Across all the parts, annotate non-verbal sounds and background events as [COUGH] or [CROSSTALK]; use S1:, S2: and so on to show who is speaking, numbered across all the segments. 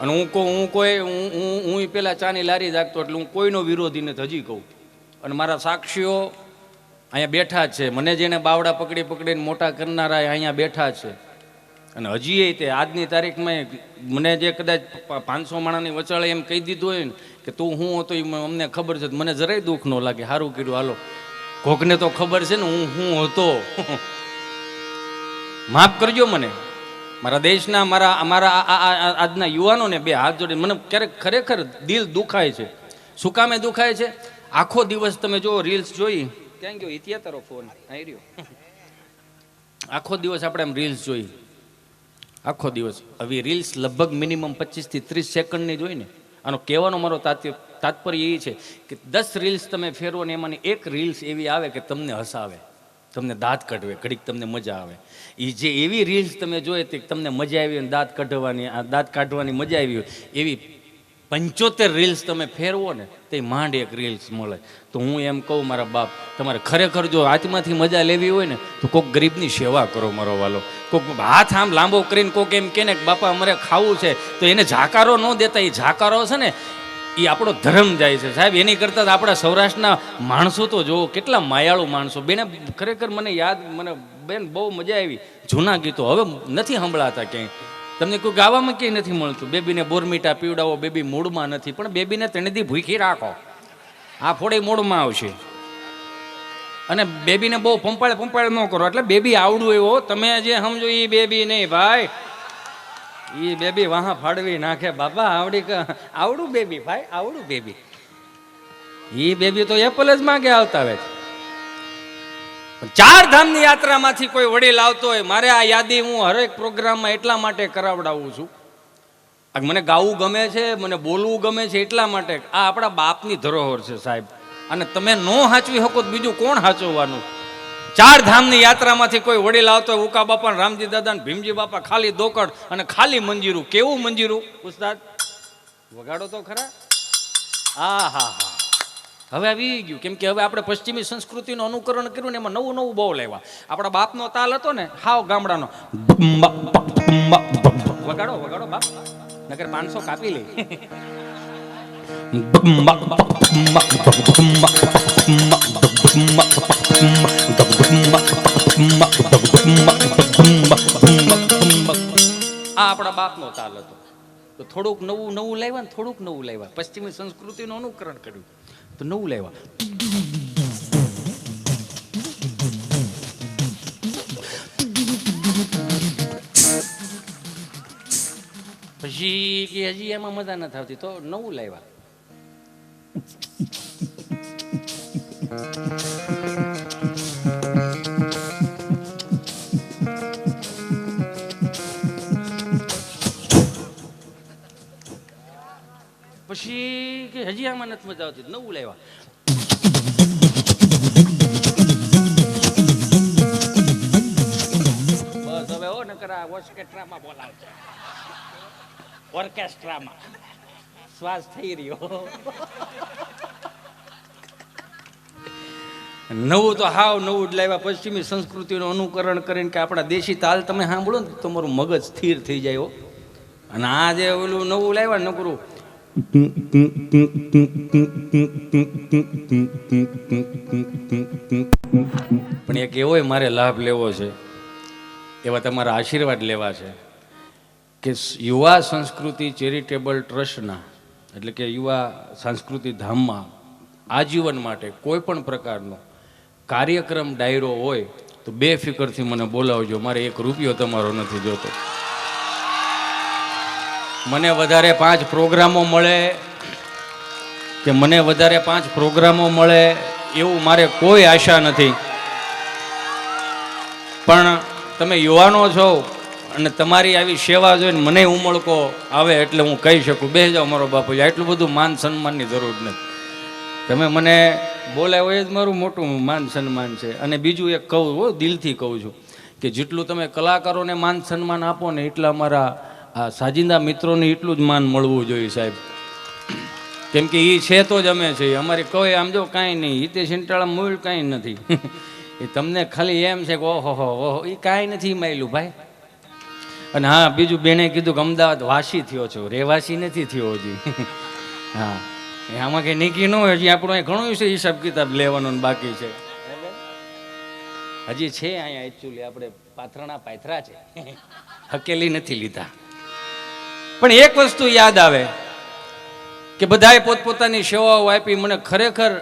S1: અને હું કહું હું કોઈ હું હું હું પેલા ચાની લારી જાગતો એટલે હું કોઈનો વિરોધી નથી હજી કહું. અને મારા સાક્ષીઓ અહીંયા બેઠા છે. મને જેને બાવડા પકડી પકડીને મોટા કરનારા અહીંયા બેઠા છે. અને હજી એ તે આજની તારીખમાં મને જે કદાચ પાંચસો માણાની વચાળે એમ કહી દીધું હોય ને કે તું હું હતો એ અમને ખબર છે. મને જરાય દુઃખ ન લાગે. સારું કર્યું હાલો. કોકને તો ખબર છે ને હું હું હતો. [LAUGHS] માફ કરજો મને. મારા દેશના, મારા અમારા આજના યુવાનોને બે હાથ જોડી મને ક્યારેક ખરેખર દિલ દુખાય છે. શું કામે દુખાય છે? આખો દિવસ તમે જો રીલ્સ જોઈ, ક્યાં ગયો? ઇતિયા તારો ફોન આવી રહ્યો. આખો દિવસ આપણે એમ રીલ્સ જોઈ. આખો દિવસ. હવે રીલ્સ લગભગ મિનિમમ પચીસથી ત્રીસ સેકન્ડની જોઈ ને. આનો કહેવાનો મારો તાત્પર્ય એ છે કે દસ રીલ્સ તમે ફેરવો ને એમાંની એક રીલ્સ એવી આવે કે તમને હસાવે. તમને દાંત કાઢવે, ઘડીક તમને મજા આવે. એ જે એવી રીલ્સ તમે જોઈએ તે તમને મજા આવી હોય દાંત કાઢવાની, આ દાંત કાઢવાની મજા આવી હોય, એવી પંચોતેર રીલ્સ તમે ફેરવો ને, તે માંડ એક રીલ્સ મળે. તો હું એમ કહું, મારા બાપ, તમારે ખરેખર જો હાથમાંથી મજા લેવી હોય ને, તો કોઈક ગરીબની સેવા કરો મારો વાલો. કોઈક હાથ આમ લાંબો કરીને કોઈક એમ કે ને બાપા, અમારે ખાવું છે, તો એને ઝાકારો ન દેતા, એ ઝાકારો છે ને એ આપણો ધર્મ જાય છે. સાહેબ, એની કરતાં આપણા સૌરાષ્ટ્રના માણસો તો જુઓ, કેટલા માયાળુ માણસો. બેને ખરેખર મને યાદ, મને બેન બહુ મજા આવી. જૂના ગીતો હવે નથી સંભળાતા ક્યાંય. તમને કોઈ ગાવામાં ક્યાંય નથી મળતું? બેબીને બોરમીટા પીવડાવો, બેબી મૂડમાં નથી. પણ બેબીને ત્રણેથી ભૂખી રાખો. આ ફોડે મૂળમાં આવશે. અને બેબીને બહુ પંપાળ પંપાળ ન કરો. એટલે બેબી આવડું એવો. તમે જે સમજો એ બેબી નહીં, ભાઈ. એ બેબી વાહ ફાડવી નાખે. બાપા, આવડી આવડું બેબી ભાઈ, આવડું બેબી. એ બેબી તો એપલ જ માંગે આવતા હોય ચાર ધામની યાત્રામાંથી કોઈ વડીલ આવતો હોય, મારે આ યાદી હું હરેક પ્રોગ્રામમાં એટલા માટે કરાવડાવું છું. મને ગાવું ગમે છે, મને બોલવું ગમે છે એટલા માટે. આ આપણા બાપની ધરોહર છે સાહેબ. અને તમે ન હાચવી શકો બીજું કોણ હાચવવાનું? ચાર ધામની યાત્રામાંથી કોઈ વડીલ આવતો હોય ઉકા બાપા રામજી દાદા ને ભીમજી બાપા ખાલી દોકડ અને ખાલી મંજીરું કેવું મંજીરું ઉસ્તાદ વગાડો તો ખરા આ હા હા હવે આવી ગયું કેમ કે હવે આપણે પશ્ચિમી સંસ્કૃતિનું અનુકરણ કર્યું ને એમાં નવું નવું બહુ લેવા આપણા બાપનો તાલ હતો ને હાવ ગામડાનો વગાડો વગાડો બાપ નગર પાંચસો કાપી લે આ આપણા બાપનો તાલ હતો. તો થોડુંક નવું નવું લાવ્યા ને થોડુંક નવું લાવ્યા. પશ્ચિમી સંસ્કૃતિનું અનુકરણ કર્યું. તો નવું લાવ્યા. પછી કે હજી એમાં મજા નથી આવતી. તો નવું લાવ્યા. પછી કે હજી આમાં નથી મજા આવતી, નવું લાવ્યા. બસ હવે હો, નકર ઓર્કેસ્ટ્રામાં બોલાવશે ઓર્કેસ્ટ્રામાં શ્વાસ થઈ રહ્યો. નવું તો હાવ નવું જ લાવ્યા. પશ્ચિમી સંસ્કૃતિનું અનુકરણ કરીને કે આપણા દેશી તાલ તમે સાંભળો ને તમારું મગજ સ્થિર થઈ જાય અને આ જે ઓલું નવું લાવ્યા નકરું પણ એક એવોય મારે લાભ લેવો છે, એવા તમારા આશીર્વાદ લેવા છે કે યુવા સંસ્કૃતિ ચેરિટેબલ ટ્રસ્ટના, એટલે કે યુવા સાંસ્કૃતિક ધામમાં આજીવન માટે કોઈ પણ પ્રકારનો કાર્યક્રમ ડાયરો હોય, તો બે ફિકરથી મને બોલાવજો. મારે એક રૂપિયો તમારો નથી જોતો. મને વધારે પાંચ પ્રોગ્રામો મળે કે મને વધારે પાંચ પ્રોગ્રામો મળે એવું મારે કોઈ આશા નથી. પણ તમે યુવાનો છો અને તમારી આવી સેવા જોઈને મને ઉમળકો આવે એટલે હું કહી શકું બે જાઓ મારો બાપુ આટલું બધું માન સન્માનની જરૂર નથી. તમે મને બોલાવો એ જ મારું મોટું માન સન્માન છે. અને બીજું એક કહું, હો, દિલથી કહું છું કે જેટલું તમે કલાકારોને માન સન્માન આપો ને એટલા અમારા આ સાજિંદા મિત્રોને એટલું જ માન મળવું જોઈએ સાહેબ. કેમ કે એ છે તો જ અમે છીએ અમારે કોઈ આમ જો કાંઈ નહીં. હિતે સિંટાળા મૂળ કાંઈ નથી. [LAUGHS] એ તમને ખાલી એમ છે કે ઓહો, હો ઓહો એ કાંઈ નથી માયલું ભાઈ. અને હા, બીજું બેને કીધું કે અમદાવાદ વાસી થયો છો. રહેવાસી નથી થયો હજી. [LAUGHS] હા. એ આમાં કંઈ નીકી ન હોય. હજી આપણું ઘણું છે હિસાબ કિતાબ લેવાનો બાકી છે. હજી છે અહીંયા એકચ્યુઅલી આપણે પાથરણા પાથરા છે. [LAUGHS] હકેલી નથી લીધા. પણ એક વસ્તુ યાદ આવે કે બધાએ પોતપોતાની સેવાઓ આપી. મને ખરેખર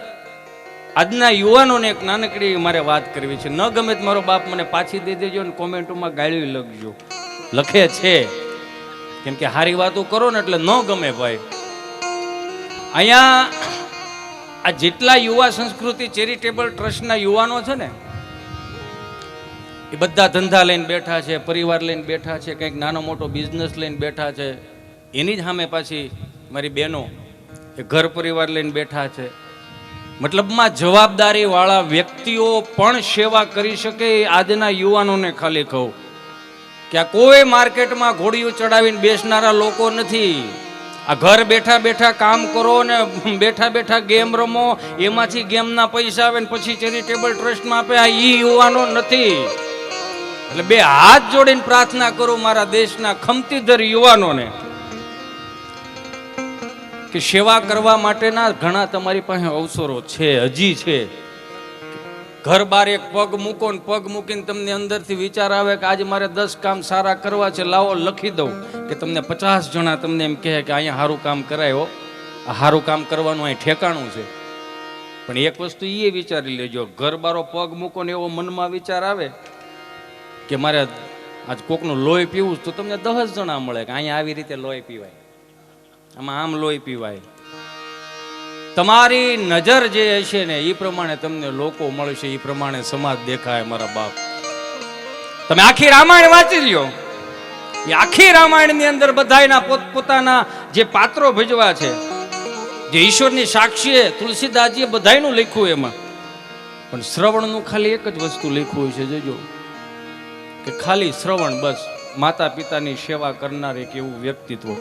S1: આજના યુવાનોને એક નાનકડી મારે વાત કરવી છે. ન ગમે તો મારો બાપ મને પાછી દઈ દેજો અને કોમેન્ટોમાં ગાળ્યું લખજો. લખે છે. કેમ કે સારી વાતો કરો ને એટલે ન ગમે ભાઈ. અહીંયા આ જેટલા યુવા સંસ્કૃતિ ચેરિટેબલ ટ્રસ્ટના યુવાનો છે ને એ બધા ધંધા લઈને બેઠા છે, પરિવાર લઈને બેઠા છે, કંઈક નાનો મોટો બિઝનેસ લઈને બેઠા છે. એની જ સામે પાછી મારી બહેનો એ ઘર પરિવાર લઈને બેઠા છે. મતલબમાં જવાબદારીવાળા વ્યક્તિઓ પણ સેવા કરી શકે એ આજના યુવાનોને ખાલી કહું. કે આ કોઈ માર્કેટમાં ઘોડીઓ ચડાવીને બેસનારા લોકો નથી. આ ઘર બેઠા બેઠા કામ કરો ને બેઠા બેઠા ગેમ રમો, એમાંથી ગેમના પૈસા આવે ને પછી ચેરિટેબલ ટ્રસ્ટમાં આપે. આ ઈ યુવાનો નથી. એટલે બે હાથ જોડીને પ્રાર્થના કરું મારા દેશના ખમતીધર યુવાનોને કે સેવા કરવા માટેના ઘણા તમારી પાસે અવસરો છે, હજી છે. ઘર બાર એક પગ મૂકો ને પગ મૂકીને તમને અંદરથી વિચાર આવે કે આજે મારે દસ કામ સારા કરવા છે, લાવો, લખી દઉં કે તમને પચાસ જણા તમને એમ કહે કે અહીંયા સારું કામ કરાયો આ સારું કામ કરવાનું અહીં ઠેકાણું છે. પણ એક વસ્તુ એ વિચારી લેજો, ઘર બારો પગ મૂકો ને એવો મનમાં વિચાર આવે કે મારે આજ કોકનું લોહી પીવું તો તમને દસ જણા મળે કે અહીંયા આવી રીતે લોહી પીવાય. આમાં આમ લોહી પીવાય. તમારી નજર જે હશે ને એ પ્રમાણે તમને લોકો મળશે એ પ્રમાણે સમાજ દેખાય મારા બાપ. તમે આખી રામાયણ વાંચી લ્યો. એ આખી રામાયણની અંદર બધાયના પોતપોતાના જે પાત્રો ભજવા છે, જે ઈશ્વરની સાક્ષીએ તુલસીદાસજીએ બધાયનું લખ્યું એમાં. પણ શ્રવણનું ખાલી એક જ વસ્તુ લખ્યું છે, જોજો. કે ખાલી શ્રવણ બસ માતા પિતાની સેવા કરનાર એક એવું વ્યક્તિત્વ.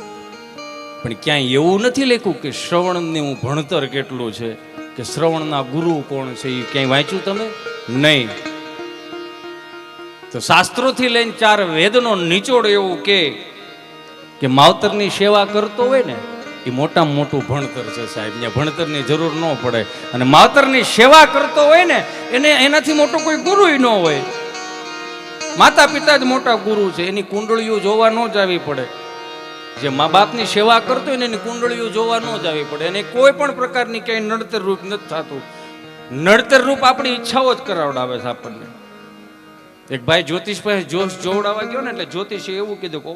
S1: પણ ક્યાંય એવું નથી લખ્યું કે શ્રવણની હું ભણતર કેટલું છે, કે શ્રવણના ગુરુ કોણ છે એ ક્યાંય વાંચ્યું તમે? નહીં. તો શાસ્ત્રોથી લઈને ચાર વેદનો નિચોડ એવું કે કે માવતરની સેવા કરતો હોય ને એ મોટામાં મોટું ભણતર છે સાહેબ. ત્યાં ભણતરની જરૂર ન પડે. અને માવતરની સેવા કરતો હોય ને, એને એનાથી મોટો કોઈ ગુરુ ન હોય. માતા પિતા જ મોટા ગુરુ છે. એની કુંડળીઓ જોવા ન જાવી પડે. જે મા બાપની સેવા કરતો હોય ને એની કુંડળીઓ જોવા ન જાવી પડે. અને કોઈ પણ પ્રકારની ક્યાંય નડતર રૂપ નથી થતું. નડતર રૂપ આપણી ઈચ્છાઓ જ કરાવડાવે છે આપણને. એક ભાઈ જ્યોતિષ પાસે જોશ જોવડાવવા ગયો ને એટલે જ્યોતિષે એવું કીધું કે "ઓ,